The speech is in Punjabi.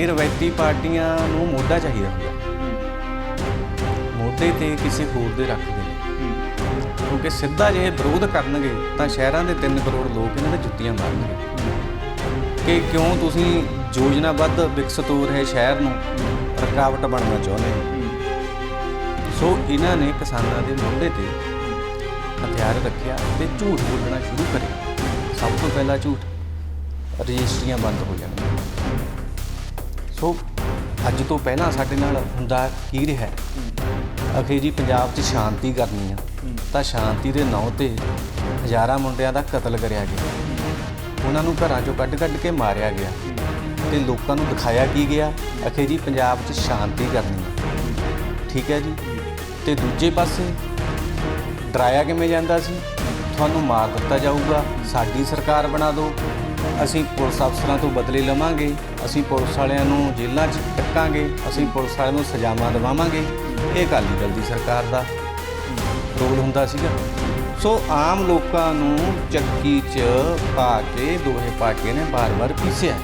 ਇਹ ਰਵਾਇਤੀ ਪਾਰਟੀਆਂ ਨੂੰ ਮੋਢਾ ਚਾਹੀਦਾ ਹੁੰਦਾ। ਮੋਢੇ ਤੇ ਕਿਸੇ ਹੋਰ ਦੇ ਰੱਖਦੇ ਨੇ। ਕਿਉਂਕਿ ਸਿੱਧਾ ਜੇ ਵਿਰੋਧ ਕਰਨਗੇ, ਤਾਂ ਸ਼ਹਿਰਾਂ ਦੇ 3 ਕਰੋੜ ਲੋਕ ਇਹਨਾਂ ਦੇ ਜੁੱਤੀਆਂ ਮਾਰਨਗੇ। ਕਿ ਕਿਉਂ ਤੁਸੀਂ ਯੋਜਨਾਬੱਧ ਵਿਕਸਿਤ ਹੋ ਰਹੇ ਸ਼ਹਿਰ ਨੂੰ ਰੁਕਾਵਟ ਬਣਨਾ ਚਾਹੁੰਦੇ ਹੋ? ਸੋ ਇਹਨਾਂ ਨੇ ਕਿਸਾਨਾਂ ਦੇ ਮੋਢੇ ਤੇ ਹਥਿਆਰ ਰੱਖਿਆ ਤੇ ਝੂਠ ਬੋਲਣਾ ਸ਼ੁਰੂ ਕਰਿਆ। ਸਭ ਤੋਂ ਪਹਿਲਾ ਝੂਠ ਰਜਿਸਟਰੀਆਂ ਬੰਦ ਹੋ ਜਾਣਗੀਆਂ। ਸੋ ਅੱਜ ਤੋਂ ਪਹਿਲਾਂ ਸਾਡੇ ਨਾਲ ਹੁੰਦਾ ਕੀ ਰਿਹਾ? ਅਖੇ ਜੀ, ਪੰਜਾਬ 'ਚ ਸ਼ਾਂਤੀ ਕਰਨੀ ਆ। ਤਾਂ ਸ਼ਾਂਤੀ ਦੇ ਨਾਂ ਤੇ ਹਜ਼ਾਰਾਂ ਮੁੰਡਿਆਂ ਦਾ ਕਤਲ ਕਰਿਆ ਗਿਆ। ਉਹਨਾਂ ਨੂੰ ਘਰਾਂ 'ਚੋਂ ਕੱਢ-ਕੱਢ ਕੇ ਮਾਰਿਆ ਗਿਆ। ਤੇ ਲੋਕਾਂ ਨੂੰ ਦਿਖਾਇਆ ਕੀ ਗਿਆ? ਅਖੇ ਜੀ, ਪੰਜਾਬ 'ਚ ਸ਼ਾਂਤੀ ਕਰਨੀ ਆ। ਠੀਕ ਹੈ ਜੀ? ਤੇ ਦੂਜੇ ਪਾਸੇ ਡਰਾਇਆ ਕਿਵੇਂ ਜਾਂਦਾ ਸੀ? ਤੁਹਾਨੂੰ ਮਾਰ ਦਿੱਤਾ ਜਾਊਗਾ, ਸਾਡੀ ਸਰਕਾਰ ਬਣਾ ਦਿਓ। ਅਸੀਂ ਪੁਲਿਸ ਅਫਸਰਾਂ ਤੋਂ ਬਦਲੇ ਲਵਾਂਗੇ, ਅਸੀਂ ਪੁਲਿਸ ਵਾਲਿਆਂ ਨੂੰ ਜੇਲ੍ਹਾਂ 'ਚ ਟੱਕਾਂਗੇ ਅਸੀਂ ਪੁਲਿਸ ਵਾਲਿਆਂ ਨੂੰ ਸਜ਼ਾਵਾਂ ਦਿਵਾਵਾਂਗੇ। ਇਹ ਅਕਾਲੀ ਦਲ ਦੀ ਸਰਕਾਰ ਦਾ ਰੋਲ ਹੁੰਦਾ ਸੀਗਾ। ਸੋ ਆਮ ਲੋਕਾਂ ਨੂੰ ਚੱਕੀ 'ਚ ਪਾ ਕੇ ਦੋਹੇ ਪਾਰਟੀਆਂ ਨੇ ਬਾਰ-ਬਾਰ ਪੀਸਿਆ।